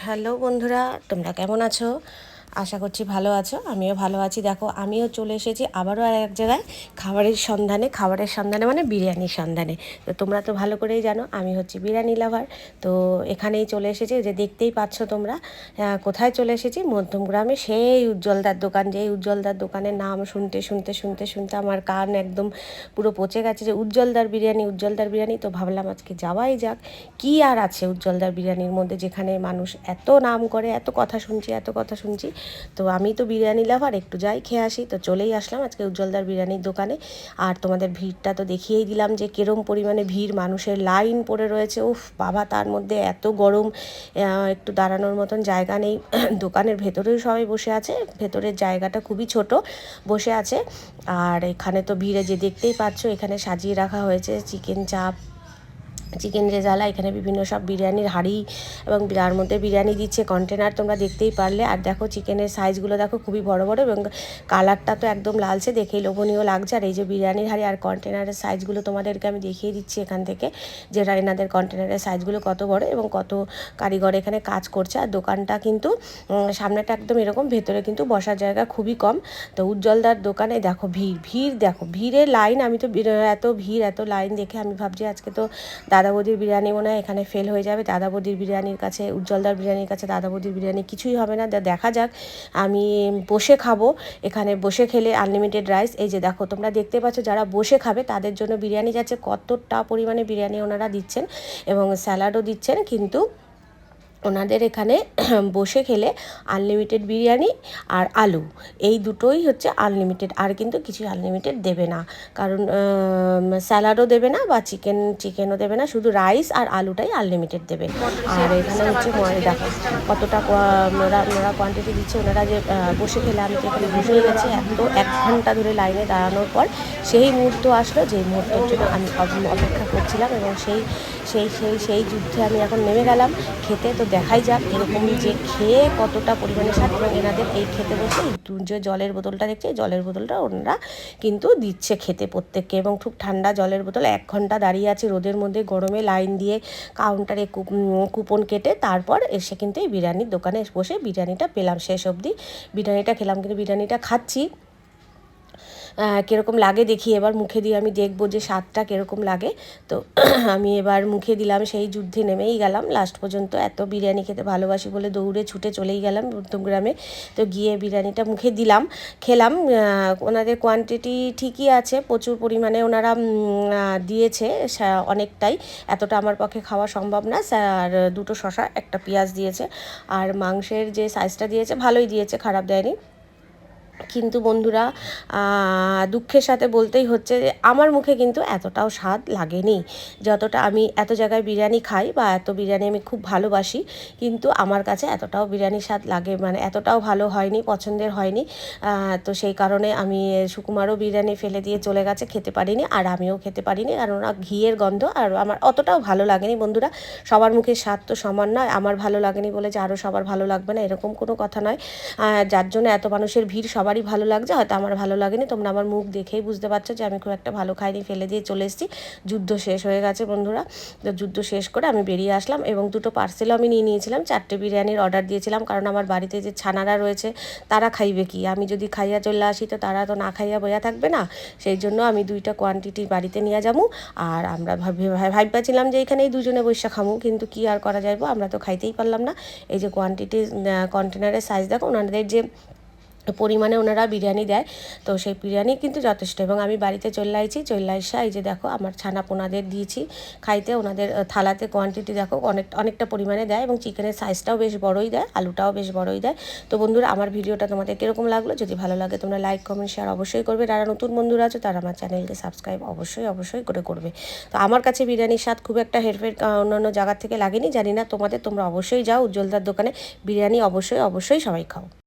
Hello বন্ধুরা তোমরা কেমন আছো? আশা করছি ভালো আছো, আমিও ভালো আছি। দেখো, আমিও চলে এসেছি আবারও আর এক জায়গায় খাবারের সন্ধানে খাবারের সন্ধানে মানে বিরিয়ানির সন্ধানে। তো তোমরা তো ভালো করেই জানো, আমি হচ্ছি বিরিয়ানি লাভার তো এখানেই চলে এসেছি যে দেখতেই পাচ্ছ তোমরা কোথায় চলে এসেছি? মধ্যমগ্রামে সেই উজ্জ্বলদার দোকান, যেই উজ্জ্বলদার দোকানের নাম শুনতে শুনতে শুনতে শুনতে আমার কান একদম পুরো পচে গেছে যে উজ্জ্বলদার বিরিয়ানি উজ্জ্বলদার বিরিয়ানি। তো ভাবলাম আজকে যাওয়াই যাক, কি আর আছে উজ্জ্বলদার বিরিয়ানির মধ্যে যেখানে মানুষ এত নাম করে, এত কথা শুনছি, এত কথা শুনছি। তো আমি তো বিরিয়ানি লাভার একটু যাই খেয়ে আসি। তো চলেই আসলাম আজকে উজ্জ্বলদার বিরিয়ানির দোকানে। আর তোমাদের ভিড়টা তো দেখিয়েই দিলাম যে কিরম পরিমাণে ভিড়, মানুষের লাইন পড়ে রয়েছে। উফ, বাবা, তার মধ্যে এত গরম একটু দাঁড়ানোর মতন জায়গা নেই। দোকানের ভেতরেও সবাই বসে আছে, ভেতরের জায়গাটা খুবই ছোট, বসে আছে। আর এখানে তো ভিড়ে যে দেখতেই পাচ্ছ, এখানে সাজিয়ে রাখা হয়েছে, চিকেন চাপ চিকেন রেজালা এখানে বিভিন্ন সব বিরিয়ানির হাঁড়ি এবং তার মধ্যে বিরিয়ানি দিচ্ছে কন্টেনার তোমরা দেখতেই পারলে। আর দেখো চিকেনের সাইজগুলো দেখো খুবই বড় বড় এবং কালারটা তো একদম লালচে, দেখেই লোভনীয় লাগছে। আর এই যে বিরিয়ানির হাঁড়ি আর কন্টেনারের সাইজগুলো তোমাদেরকে আমি দেখিয়ে দিচ্ছি এখান থেকে, যে এনাদের কন্টেনারের সাইজগুলো কত বড় এবং কত কারিগর এখানে কাজ করছে। আর দোকানটা কিন্তু সামনেটা একদম এরকম, ভেতরে কিন্তু বসার জায়গা খুবই কম। তো উজ্জ্বলদার দোকানে দেখো ভিড় ভিড় দেখো, ভিড়ের লাইন আমি তো এত ভিড়, এত লাইন দেখে আমি ভাবছি আজকে তো দাদা বৌদির বিরিয়ানি মনে হয় এখানে ফেল হয়ে যাবে। দাদা বৌদির বিরিয়ানির কাছে, উজ্জ্বলদার বিরিয়ানির কাছে দাদা বৌদির বিরিয়ানি কিছুই হবে না। দেখা যাক। আমি বসে খাব। এখানে বসে খেলে আনলিমিটেড রাইস এই যে দেখো, তোমরা দেখতে পাচ্ছ যারা বসে খাবে, তাদের জন্য বিরিয়ানি যাচ্ছে। কতটা পরিমাণে বিরিয়ানি ওনারা দিচ্ছেন এবং স্যালাডও দিচ্ছেন। কিন্তু ওনাদের এখানে বসে খেলে আনলিমিটেড বিরিয়ানি আর আলু। এই দুটোই হচ্ছে আনলিমিটেড আর কিন্তু কিছু আনলিমিটেড দেবে না। কারণ স্যালাডও দেবে না বা চিকেন, চিকেনও দেবে না, শুধু রাইস আর আলুটাই আনলিমিটেড দেবে। আর এখানে হচ্ছে দেখো কতটা ওনারা কোয়ান্টিটি দিচ্ছে, ওনারা যে বসে খেলে, আমি এখানে বসে গেছি, এত এক ঘণ্টা ধরে লাইনে দাঁড়ানোর পর সেই মুহূর্ত আসলো যে মুহূর্তের জন্য আমি অপ- অপেক্ষা করছিলাম এবং সেই সেই সেই সেই যুদ্ধে আমি এখন নেমে গেলাম। খেতে তো দেখাই যাক এরকম যে খেয়ে কতটা পরিমাণে স্বাদ এবং এনাদের এই খেতে বসে যে জলের বোতলটা দেখছে জলের বোতলটা ওনারা কিন্তু দিচ্ছে খেতে প্রত্যেককে এবং খুব ঠান্ডা জলের বোতল। এক ঘণ্টা দাঁড়িয়ে আছে রোদের মধ্যে গরমে লাইন দিয়ে কাউন্টারে কুপ- কুপন কেটে তারপর এসে কিন্তু এই বিরিয়ানির দোকানে বসে বিরিয়ানিটা পেলাম শেষ অবধি। বিরিয়ানিটা খেলাম কিন্তু বিরিয়ানিটা খাচ্ছি। কীরকম লাগে দেখি। এবার মুখে দিয়ে আমি দেখব যে স্বাদটা কীরকম লাগে। তো আমি এবার মুখে দিলাম, সেই যুদ্ধে নেমেই গেলাম। লাস্ট পর্যন্ত এত বিরিয়ানি খেতে ভালোবাসি বলে দৌড়ে ছুটে চলেই গেলাম গ্রামে তো গিয়ে বিরিয়ানিটা মুখে দিলাম, খেলাম। ওনাদের কোয়ান্টিটি ঠিকই আছে, প্রচুর পরিমাণে ওনারা দিয়েছে অনেকটাই। এতটা আমার পক্ষে খাওয়া সম্ভব না। আর দুটো শশা একটা পেঁয়াজ দিয়েছে। আর মাংসের যে সাইজটা দিয়েছে, ভালোই দিয়েছে, খারাপ দেয়নি। কিন্তু বন্ধুরা দুঃখের সাথে বলতেই হচ্ছে যে আমার মুখে কিন্তু এতটাও স্বাদ লাগেনি যতটা আমি এত জায়গায় বিরিয়ানি খাই বা এত বিরিয়ানি আমি খুব ভালোবাসি। কিন্তু আমার কাছে এতটাও বিরিয়ানির স্বাদ লাগে মানে এতটাও ভালো হয়নি, পছন্দের হয়নি তো সেই কারণে আমি সুকুমারও বিরিয়ানি ফেলে দিয়ে চলে গেছে, খেতে পারিনি আর আমিও খেতে পারিনি। কারণ ঘিয়ের গন্ধ আর আমার অতটাও ভালো লাগেনি বন্ধুরা। সবার মুখে স্বাদ তো সমান নয়, আমার ভালো লাগেনি বলে যে আরও সবার ভালো লাগবে না, এরকম কোনো কথা নয়। যার জন্য এত মানুষের ভিড় সবারই ভালো লাগছে, হয়তো আমার ভালো লাগেনি। তোমরা আমার মুখ দেখেই বুঝতে পারছ যে আমি খুব একটা ভালো খাইনি, ফেলে দিয়ে চলে এসেছি। যুদ্ধ শেষ হয়ে গেছে বন্ধুরা। তো যুদ্ধ শেষ করে আমি বেরিয়ে আসলাম এবং দুটো পার্সেলও আমি নিয়ে নিয়েছিলাম, চারটে বিরিয়ানির অর্ডার দিয়েছিলাম। কারণ আমার বাড়িতে যে ছানারা রয়েছে, তারা খাইবে কি? আমি যদি খাইয়া চলে আসি, তো তারা তো না খাইয়া বইয়া থাকবে না। সেই জন্য আমি দুইটা কোয়ান্টিটি বাড়িতে নিয়ে যাব। আর আমরা ভাবছিলাম যে এখানেই দুজনে বৈশা খামু, কিন্তু কি আর করা যাইবো? আমরা তো খাইতেই পারলাম না। এই যে কোয়ান্টিটি কন্টেনারের সাইজ দেখো, ওনাদের যে পরিমাণে ওনারা বিরিয়ানি দেয়। তো সেই বিরিয়ানি কিন্তু যথেষ্ট এবং আমি বাড়িতে চলে আইছি, চলে আইসা এই যে দেখো আমার ছানা পোনাদের দিয়েছি। খাইতে ওনাদের থালাতে কোয়ান্টিটি দেখো অনেক, অনেকটা পরিমাণে দেয় এবং চিকেনের সাইজটাও বেশ বড়ই দেয়, আলুটাও বেশ বড়ই দেয়। তো বন্ধুরা আমার ভিডিওটা তোমাদের কীরকম লাগল? যদি ভালো লাগে তোমরা লাইক কমেন্ট শেয়ার অবশ্যই করবে। যারা নতুন বন্ধুরা আছো তারা আমার চ্যানেলকে সাবস্ক্রাইব অবশ্যই অবশ্যই করে করবে। তো আমার কাছে বিরিয়ানির স্বাদ খুব একটা হেরফের অন্যান্য জায়গার থেকে লাগেনি। জানি না তোমাদের, তোমরা অবশ্যই যাও উজ্জ্বলদার দোকানে। বিরিয়ানি অবশ্যই অবশ্যই সবাই খাও।